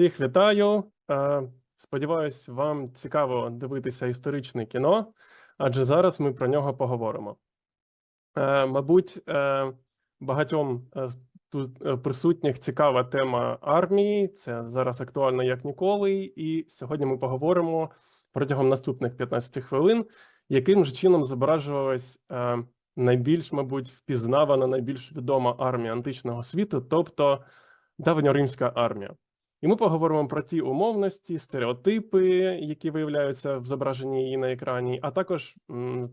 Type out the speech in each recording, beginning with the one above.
Всіх вітаю. Е, Сподіваюсь, вам цікаво дивитися історичне кіно, адже зараз ми про нього поговоримо. Е, Мабуть, е, багатьом тут присутніх цікава тема армії. Це зараз актуально як ніколи. І сьогодні ми поговоримо протягом наступних 15 хвилин, яким же чином зображувалась найбільш, мабуть, впізнавана, найбільш відома армія античного світу, тобто давньоримська армія. І ми поговоримо про ті умовності, стереотипи, які виявляються в зображенні її на екрані, а також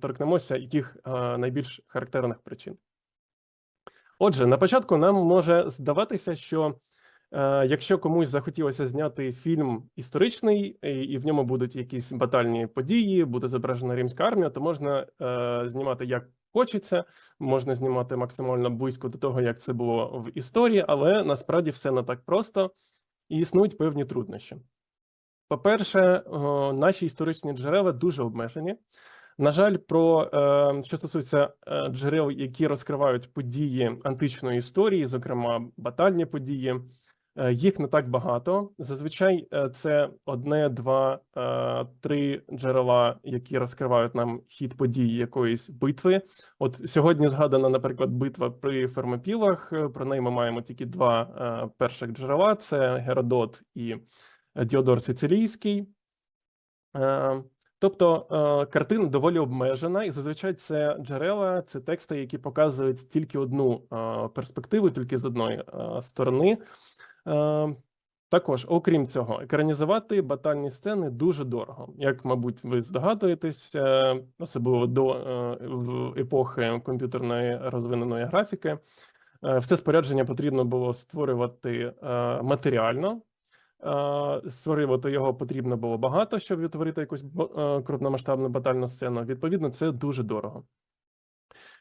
торкнемося яких найбільш характерних причин. Отже, на початку нам може здаватися, що е, якщо комусь захотілося зняти фільм історичний, і, і в ньому будуть якісь батальні події, буде зображена римська армія, то можна е, знімати як хочеться, можна знімати максимально близько до того, як це було в історії, але насправді все не так просто і існують певні труднощі. По-перше, наші історичні джерела дуже обмежені. На жаль, про е, що стосується е, джерел, які розкривають події античної історії, зокрема батальні події, їх не так багато. Зазвичай е, це одне, два, е, три джерела, які розкривають нам хід подій якоїсь битви. От сьогодні згадана, наприклад, битва при Фермопілах. Е, Про неї ми маємо тільки два е, перших джерела: це Геродот і Діодор Сицилійський. Е, Тобто е, картина доволі обмежена, і зазвичай це джерела, це тексти, які показують тільки одну е, перспективу, тільки з одної е, сторони. Е, Також, окрім цього, екранізувати батальні сцени дуже дорого. Як, мабуть, ви здогадуєтесь, е, особливо до е, епохи комп'ютерної розвиненої графіки, все спорядження потрібно було створювати матеріально. Створювати його потрібно було багато, щоб відтворити якусь крупномасштабну батальну сцену. Відповідно, це дуже дорого.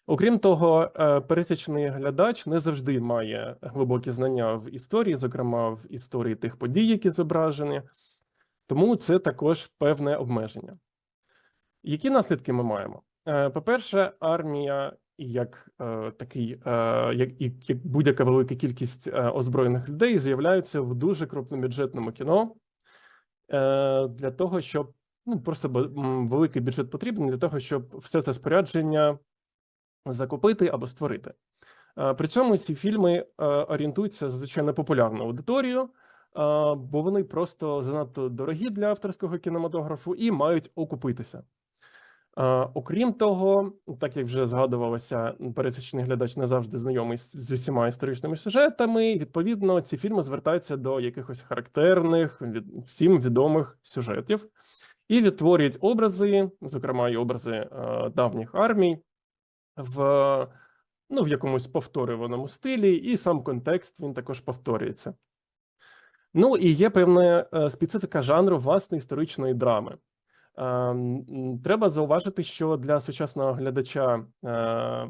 Окрім того, е, пересічний глядач не завжди має глибокі знання в історії, зокрема в історії тих подій, які зображені, тому це також певне обмеження. Які наслідки ми маємо? Е, По-перше, армія, як е, такий, як, як будь-яка велика кількість озброєних людей, з'являються в дуже крупнобюджетному кіно для того, щоб ну просто великий бюджет потрібен для того, щоб все це спорядження закупити або створити. Е, При цьому ці фільми е, орієнтуються зазвичай на популярну аудиторію, е, бо вони просто занадто дорогі для авторського кінематографу і мають окупитися. Окрім того, так як вже згадувалося, пересічний глядач не завжди знайомий з, усіма історичними сюжетами. Відповідно, ці фільми звертаються до якихось характерних, від, всім відомих сюжетів і відтворюють образи, зокрема і образи давніх армій, в, ну, в якомусь повторюваному стилі, і сам контекст він також повторюється. Ну і є певна е, специфіка жанру власне історичної драми. Е, Треба зауважити, що для сучасного глядача е,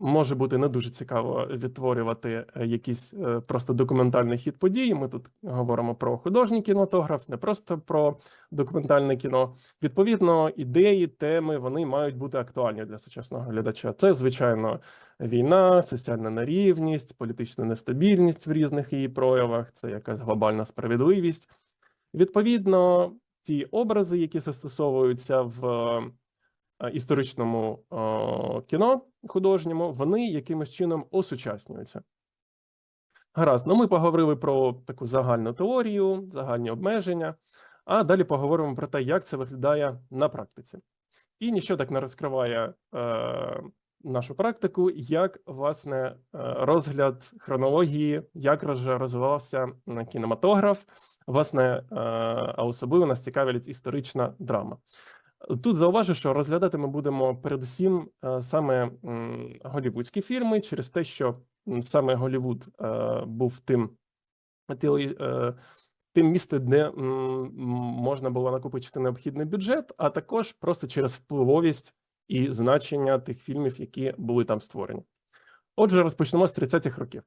може бути не дуже цікаво відтворювати е, якийсь е, просто документальний хід подій. Ми тут говоримо про художній кінематограф, не просто про документальне кіно. Відповідно, ідеї, теми вони мають бути актуальні для сучасного глядача. Це, звичайно, війна, соціальна нерівність, політична нестабільність в різних її проявах, це якась глобальна справедливість. Відповідно, ті образи, які застосовуються в історичному е, кіно художньому, вони якимось чином осучаснюються. Гаразд, ну ми поговорили про таку загальну теорію, загальні обмеження, а далі поговоримо про те, як це виглядає на практиці. І нічого так не розкриває е, нашу практику, як власне е, розгляд хронології, як розвивався кінематограф, власне, е, а особливо нас цікавить історична драма. Тут зауважу, що розглядати ми будемо передусім е, саме голівудські фільми, через те, що саме Голівуд е, був тим, е, тим місце, де можна було накопичити необхідний бюджет, а також просто через впливовість і значення тих фільмів, які були там створені. Отже, розпочнемо з 30-х років.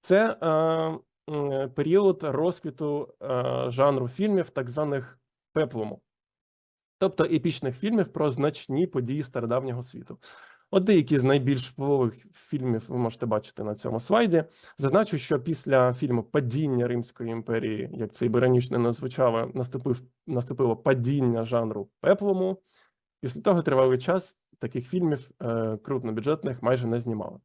Це е, період розквіту е, жанру фільмів, так званих пеплуму тобто епічних фільмів про значні події стародавнього світу. От деякі з найбільш впливових фільмів ви можете бачити на цьому слайді. Зазначу, що після фільму Падіння Римської імперії, як це і іронічно не наступив наступило падіння жанру пеплому. Після того тривалий час таких фільмів е, крупнобюджетних майже не знімали.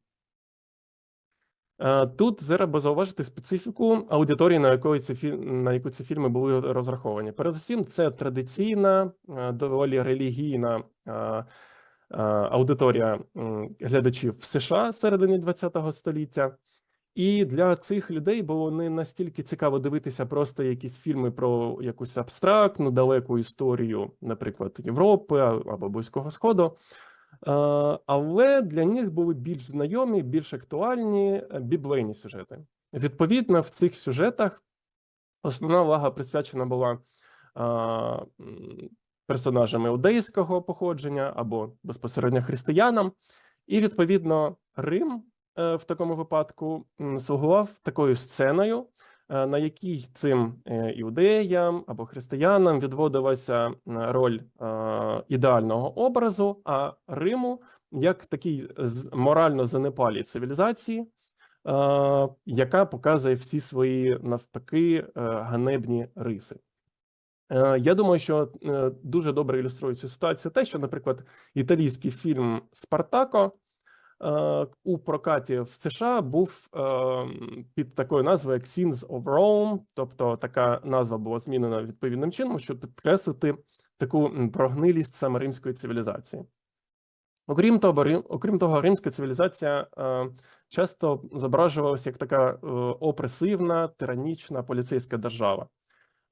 Е, Тут треба зауважити специфіку аудиторії, на якої ці фільм, на яку ці фільми були розраховані. Передусім, це традиційна, е, доволі релігійна е, аудиторія глядачів в США середині ХХ століття. І для цих людей було не настільки цікаво дивитися просто якісь фільми про якусь абстрактну, далеку історію, наприклад, Європи або Близького Сходу. Е, Але для них були більш знайомі, більш актуальні е, біблейні сюжети. Відповідно, в цих сюжетах основна увага присвячена була м, персонажам іудейського походження або безпосередньо християнам, і відповідно Рим е, в такому випадку слугував такою сценою, е, на якій цим е, іудеям або християнам відводилася е, роль е, ідеального образу, а Риму як такий з- морально занепалій цивілізації, е, яка показує всі свої навпаки е, ганебні риси. Е, Я думаю, що е, дуже добре ілюструє цю ситуацію те, що, наприклад, італійський фільм Спартако е, у прокаті в США був е, під такою назвою як Scenes of Rome, тобто така назва була змінена відповідним чином, щоб підкреслити таку прогнилість саме римської цивілізації. Окрім того, Рим, окрім того, римська цивілізація е, часто зображувалася як така е, опресивна, тиранічна поліцейська держава.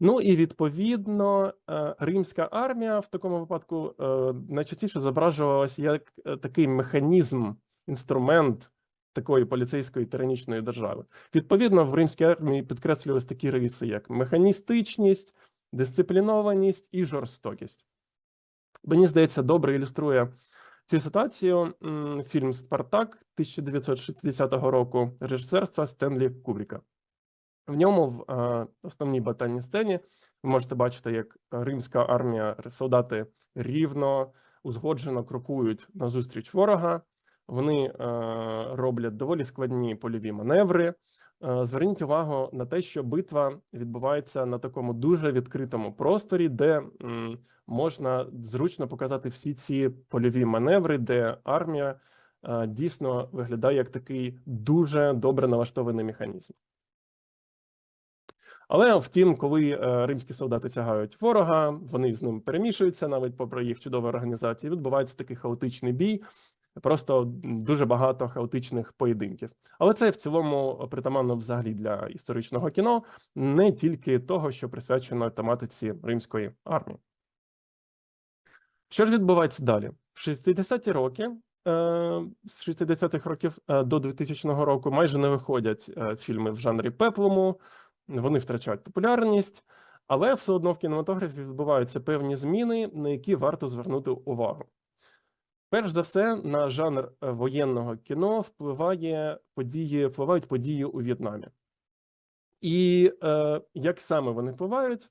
Ну і відповідно е, римська армія в такому випадку е, найчастіше зображувалася як е, такий механізм, інструмент такої поліцейської тиранічної держави. Відповідно, в римській армії підкреслювалися такі риси, як механістичність, дисциплінованість і жорстокість. Мені здається, добре ілюструє цю ситуацію фільм Спартак 1960 року режисерства Стенлі Кубріка. В ньому в е, основній батальній сцені ви можете бачити, як римська армія, солдати рівно, узгоджено крокують назустріч ворога. Вони е, роблять доволі складні польові маневри. Е, зверніть увагу на те, що битва відбувається на такому дуже відкритому просторі, де можна зручно показати всі ці польові маневри, де армія е, дійсно виглядає як такий дуже добре налаштований механізм. Але втім, коли римські солдати тягають ворога, вони з ним перемішуються, навіть попри їх чудову організацію, відбувається такий хаотичний бій, просто дуже багато хаотичних поєдинків. Але це в цілому притаманно взагалі для історичного кіно, не тільки того, що присвячено тематиці римської армії. Що ж відбувається далі? В 60-ті роки, е, з 60-х років е, до 2000 року майже не виходять е, фільми в жанрі пеплому, вони втрачають популярність, але все одно в кінематографі відбуваються певні зміни, на які варто звернути увагу. Перш за все, на жанр е, воєнного кіно впливає події, впливають події у В'єтнамі. І е, як саме вони впливають?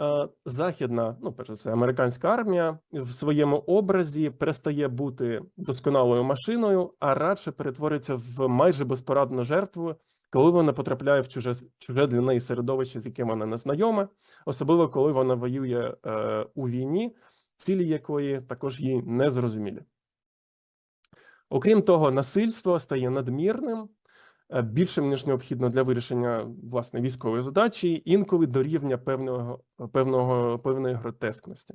Е, Західна, ну, перш за все, американська армія в своєму образі перестає бути досконалою машиною, а радше перетворюється в майже безпорадну жертву, коли вона потрапляє в чуже, чуже для неї середовище, з яким вона не знайома, особливо коли вона воює е, у війні, цілі якої також їй незрозумілі. Окрім того, насильство стає надмірним, е, більшим ніж необхідно для вирішення власне військової задачі, інколи до рівня певного, певного певної гротескності.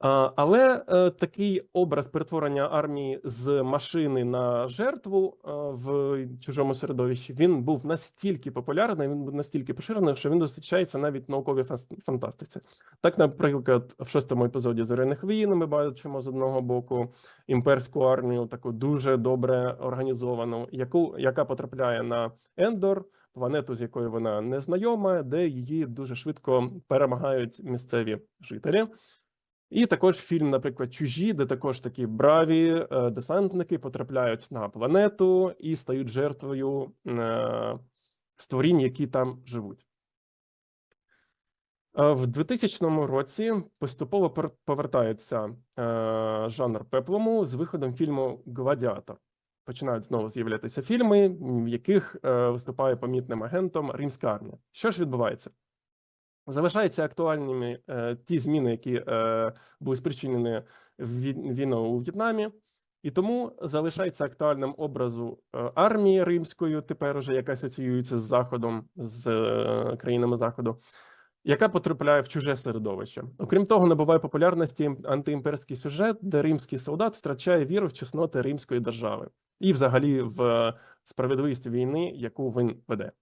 Але е, такий образ перетворення армії з машини на жертву е, в чужому середовищі він був настільки популярний, він був настільки поширений, що він зустрічається навіть в науковій фантастиці. Так, наприклад, в шостому епізоді зоряних війн ми бачимо з одного боку імперську армію, таку дуже добре організовану, яку яка потрапляє на Ендор, планету, з якою вона не знайома, де її дуже швидко перемагають місцеві жителі. І також фільм, наприклад, Чужі, де також такі браві е, десантники потрапляють на планету і стають жертвою е, створінь, які там живуть. Е, В 2000 році поступово повертається жанр пеплому з виходом фільму Гладіатор. Починають знову з'являтися фільми, в яких виступає помітним агентом римська армія. Що ж відбувається? Залишаються актуальними е, ті зміни, які е, були спричинені вій- війною у В'єтнамі, і тому залишається актуальним образу е, армії римської, тепер уже яка асоціюється з Заходом, з е, країнами Заходу, яка потрапляє в чуже середовище. Окрім того, набуває популярності антиімперський сюжет, де римський солдат втрачає віру в чесноти римської держави і, взагалі, в е, справедливість війни, яку він веде.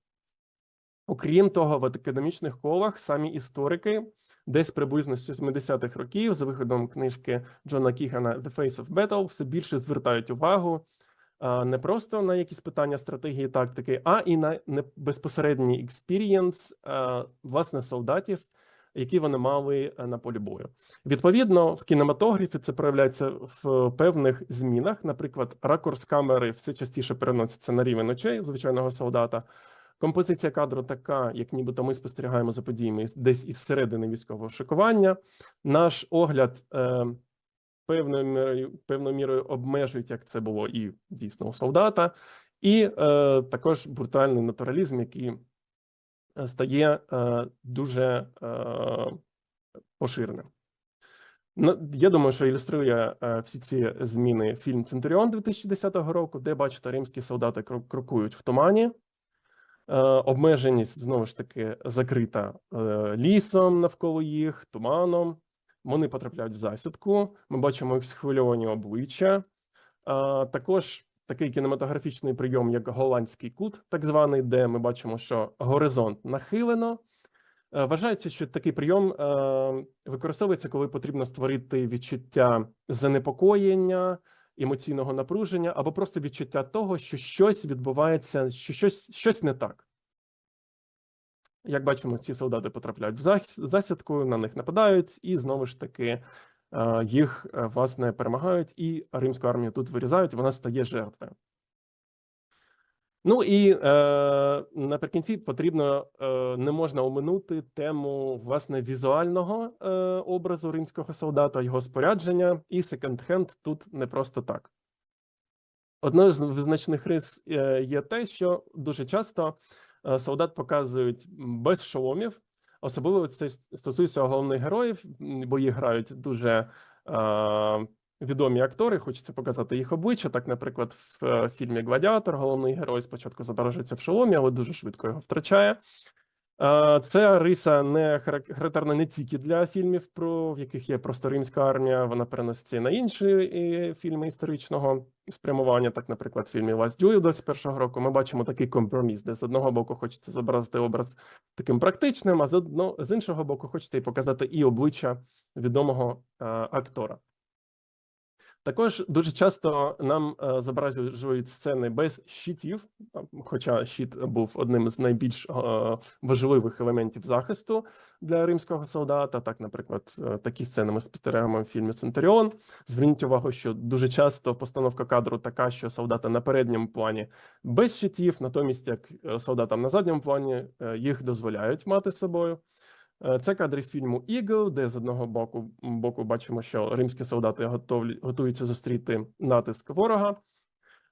Окрім того, в академічних колах самі історики десь приблизно з 70-х років, за виходом книжки Джона Кігана «The Face of Battle», все більше звертають увагу не просто на якісь питання стратегії тактики, а і на безпосередній експірієнс власне солдатів, які вони мали е, на полі бою. Відповідно, в кінематографі це проявляється в певних змінах. Наприклад, ракурс камери все частіше переноситься на рівень очей звичайного солдата. Композиція кадру така, як нібито ми спостерігаємо за подіями десь із середини військового шикування. Наш огляд е, певною мірою, певною мірою обмежують, як це було і дійсно у солдата, і е, також брутальний натуралізм, який е, стає е, дуже е, поширеним. Ну, я думаю, що ілюструє е, всі ці зміни фільм Центуріон 2010 року, де бачите, римські солдати крокують в тумані. Е, Обмеженість знову ж таки закрита е, лісом навколо їх, туманом. Вони потрапляють в засідку. Ми бачимо їх схвильовані обличчя. Також такий кінематографічний прийом, як голландський кут, так званий, де ми бачимо, що горизонт нахилено. Е, Вважається, що такий прийом використовується, коли потрібно створити відчуття занепокоєння, емоційного напруження або просто відчуття того, що щось відбувається, що щось, щось не так. Як бачимо, ці солдати потрапляють в засідку, на них нападають, і знову ж таки е, їх е, власне перемагають, і римську армію тут вирізають, вона стає жертвою. Ну і е, наприкінці потрібно е, не можна оминути тему власне візуального е, образу римського солдата, його спорядження, і секонд-хенд тут не просто так. Одною з визначних рис е, є те, що дуже часто е, солдат показують без шоломів. Особливо це стосується головних героїв, бо їх грають дуже е, відомі актори. Хочеться показати їх обличчя. Так, наприклад, в е, фільмі Гладіатор головний герой спочатку зображується в шоломі, але дуже швидко його втрачає. Е, Ця риса не характерна не тільки для фільмів, про в яких є просто римська армія. Вона переноситься на інші фільми історичного спрямування. Так, наприклад, в фільмі Last Duel 21-го року ми бачимо такий компроміс, де з одного боку хочеться зобразити образ таким практичним, а з одно з іншого боку, хочеться і показати і обличчя відомого е, актора. Також дуже часто нам е, зображують сцени без щитів, хоча щит був одним з найбільш е, важливих елементів захисту для римського солдата. Так, наприклад, е, такі сцени ми спостерігаємо в фільмі Центуріон. Зверніть увагу, що дуже часто постановка кадру така, що солдати на передньому плані без щитів, натомість як солдатам на задньому плані їх дозволяють мати з собою. Е, Це кадри фільму Ігл, де з одного боку, боку бачимо, що римські солдати готовлі, готуються зустріти натиск ворога.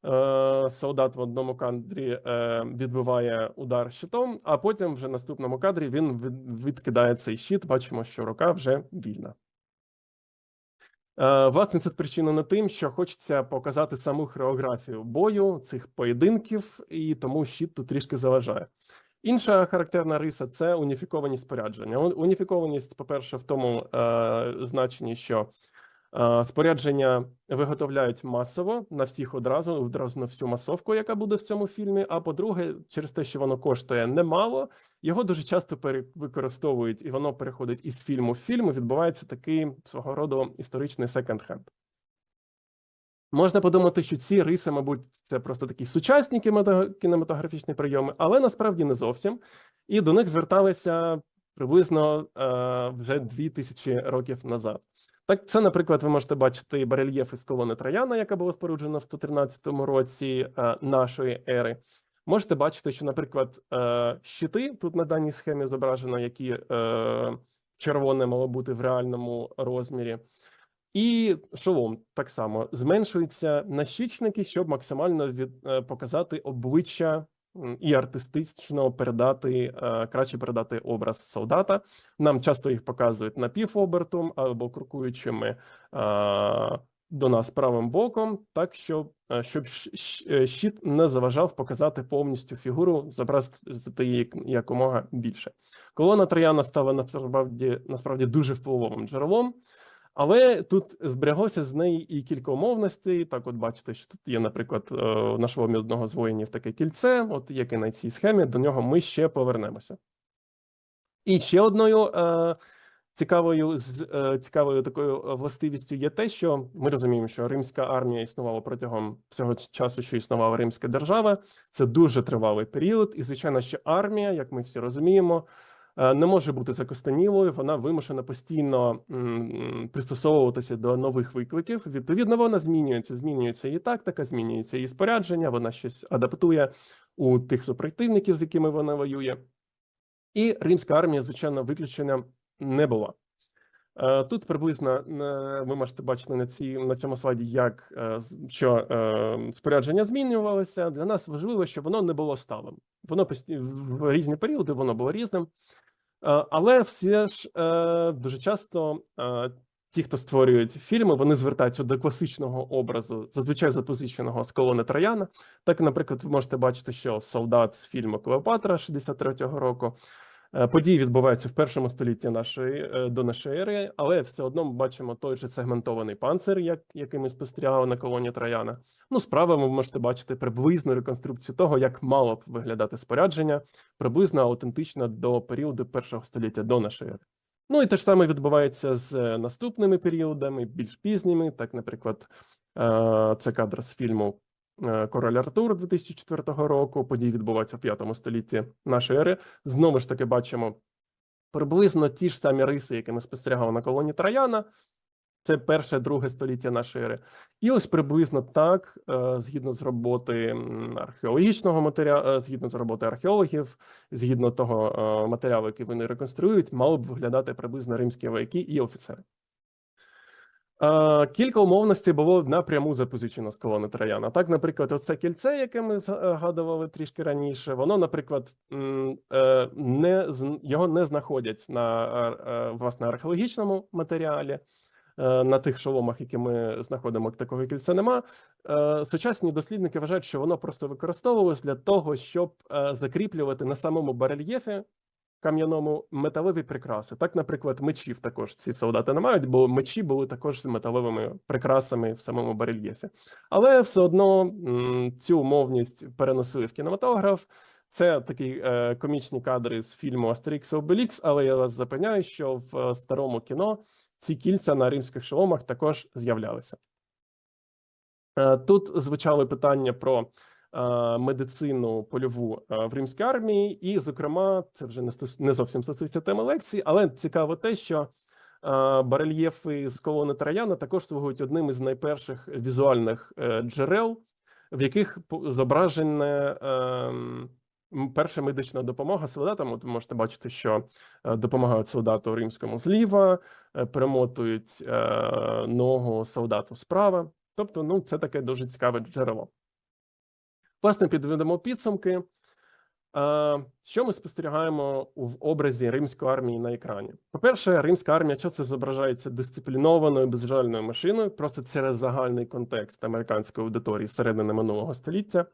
Е, Солдат в одному кадрі е, відбиває удар щитом, а потім вже в наступному кадрі він відкидає цей щит. Бачимо, що рука вже вільна. Власне, це спричинено тим, що хочеться показати саму хореографію бою цих поєдинків, і тому щит тут трішки заважає. Інша характерна риса це уніфікованість спорядження. Уніфікованість, по-перше, в тому е, значенні, що е, спорядження виготовляють масово на всіх одразу, одразу на всю масовку, яка буде в цьому фільмі. А по-друге, через те, що воно коштує немало, його дуже часто використовують, і воно переходить із фільму в фільм. і Відбувається такий свого роду історичний секонд-хенд. Можна подумати, що ці риси, мабуть, це просто такі сучасні кінемато- кінематографічні прийоми, але насправді не зовсім. І до них зверталися приблизно е, вже дві тисячі років назад. Так, це, наприклад, ви можете бачити барельєф із колони Трояна, яка була споруджена в 113 році е, нашої ери. можете бачити, що, наприклад, е, щити тут на даній схемі зображено, які е, червоне мало бути в реальному розмірі. І шолом так само зменшуються нащічники, щоб максимально від, е, показати обличчя і артистично передати, е, краще передати образ солдата. Нам часто їх показують напівобертом або крокуючими е, до нас правим боком, так щоб, щоб щит не заважав показати повністю фігуру, зобразити її як- якомога більше. Колона Трояна стала насправді, насправді дуже впливовим джерелом. Але тут збереглося з неї і кілька умовностей. Так, от бачите, що тут є, наприклад, е, на шоломі одного з воїнів таке кільце, от як і на цій схемі, до нього ми ще повернемося. І ще одною е, цікавою з е, цікавою такою е, властивістю є те, що ми розуміємо, що римська армія існувала протягом всього часу, що існувала римська держава. Це дуже тривалий період, і звичайно, що армія, як ми всі розуміємо, не може бути закостенілою. Вона вимушена постійно пристосовуватися до нових викликів. Відповідно, вона змінюється. Змінюється її тактика, змінюється її спорядження. Вона щось адаптує у тих супротивників, з якими вона воює. І римська армія, звичайно, виключення не була. Е, Тут приблизно е, ви можете бачити на цій на цьому слайді, як е, що спорядження змінювалося. Для нас важливо, щоб воно не було сталим. Воно в різні періоди воно було різним. Але все ж дуже часто ті, хто створюють фільми, вони звертаються до класичного образу, зазвичай запозиченого з колони Трояна. Так, наприклад, ви можете бачити, що солдат з фільму Клеопатра 63-го року. Е, Події відбуваються в першому столітті нашої е, до нашої ери, але все одно ми бачимо той же сегментований панцир, як який ми спостерігали на колоні Трояна. Ну, справа ви можете бачити приблизну реконструкцію того, як мало б виглядати спорядження, приблизно аутентично до періоду першого століття до нашої ери. Ну і те ж саме відбувається з е, наступними періодами, більш пізніми. Так, наприклад, це кадр з фільму Король Артур 2004 року. Події відбуваються в п'ятому столітті нашої ери. Знову ж таки, бачимо приблизно ті ж самі риси, які ми спостерігали на колоні Трояна. Це перше, друге століття нашої ери. І ось приблизно так, е, згідно з роботи археологічного матеріалу, згідно з роботи археологів, згідно того е, матеріалу, який вони реконструюють, мали б виглядати приблизно римські вояки і офіцери. Е, Кілька умовностей було напряму запозичено з колони Трояна. Так, наприклад, оце кільце, яке ми згадували трішки раніше, воно, наприклад, е, не його не знаходять на е, е, власне археологічному матеріалі. е, На тих шоломах, які ми знаходимо, такого кільця нема. Е, Сучасні дослідники вважають, що воно просто використовувалось для того, щоб е, закріплювати на самому барельєфі кам'яному металеві прикраси. Так, наприклад, мечів також ці солдати не мають, бо мечі були також з металевими прикрасами в самому барельєфі. Але все одно цю умовність переносили в кінематограф. Це такі е, комічні кадри з фільму Астерікс Обелікс, але я вас запевняю, що в е, старому кіно ці кільця на римських шоломах також з'являлися. Е, Тут звучали питання про медицину польову е, в римській армії, і, зокрема, це вже не, зовсім стосується теми лекції, але цікаво те, що е, барельєфи з колони Трояна також слугують одним із найперших візуальних е, джерел, в яких зображена ем, перша медична допомога солдатам. От ви можете бачити, що е, допомагають солдату римському зліва, е, перемотують е, ногу солдату справа. Тобто, ну, це таке дуже цікаве джерело. Власне, підведемо підсумки. Що ми спостерігаємо в образі римської армії на екрані? По-перше, римська армія часто зображається дисциплінованою безжальною машиною, просто через загальний контекст американської аудиторії середини минулого століття.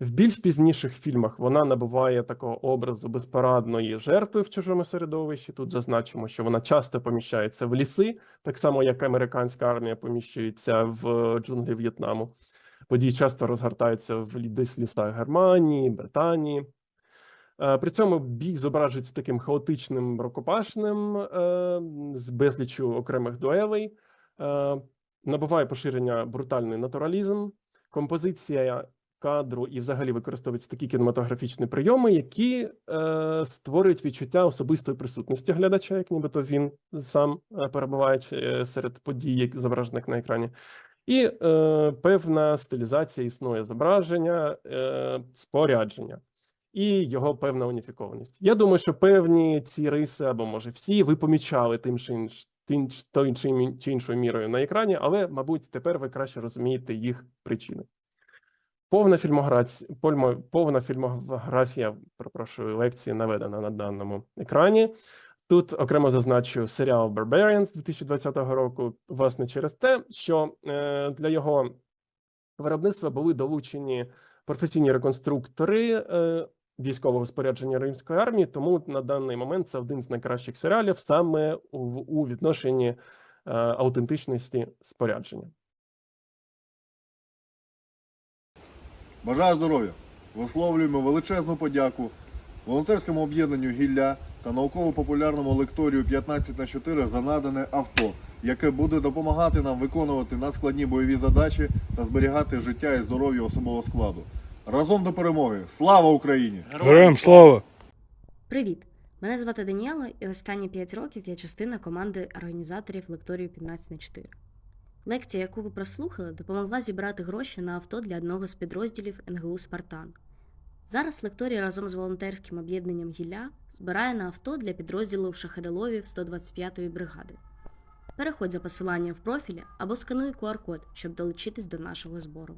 В більш пізніших фільмах вона набуває такого образу безпорадної жертви в чужому середовищі. Тут зазначимо, що вона часто поміщається в ліси, так само як американська армія поміщується в джунглі В'єтнаму. Події часто розгортаються в десь лісах Германії, Британії. Е, При цьому бій зображується таким хаотичним рукопашним е, з безліччю окремих дуелей, е, набуває поширення брутальний натуралізм, композиція кадру і взагалі використовуються такі кінематографічні прийоми, які створюють відчуття особистої присутності глядача, як нібито він сам перебуває серед подій, зображених на екрані. І е, певна стилізація існує зображення, е, спорядження і його певна уніфікованість. Я думаю, що певні ці риси, або може всі, ви помічали тим чи інш, тим чи чи іншою мірою на екрані, але, мабуть, тепер ви краще розумієте їх причини. Повна фільмографія, повна фільмографія, перепрошую, лекції наведена на даному екрані. Тут окремо зазначу серіал Barbarians 2020 року, власне, через те, що е, для його виробництва були долучені професійні реконструктори е, військового спорядження римської армії. Тому на даний момент це один з найкращих серіалів саме у, відношенні е, аутентичності спорядження. Бажаю здоров'я! Висловлюємо величезну подяку волонтерському об'єднанню Гілля та науково-популярному лекторію 15 на 4 за надане авто, яке буде допомагати нам виконувати надскладні бойові задачі та зберігати життя і здоров'я особового складу. Разом до перемоги! Слава Україні! Героям слава! Привіт! Мене звати Даніела, і останні 5 років я частина команди організаторів лекторію 15 на 4. Лекція, яку ви прослухали, допомогла зібрати гроші на авто для одного з підрозділів НГУ Спартан. Зараз лекторія разом з волонтерським об'єднанням Гілля збирає на авто для підрозділу Шахедаловів 125-ї бригади. Переходь за посиланням в профілі або скануй QR-код, щоб долучитись до нашого збору.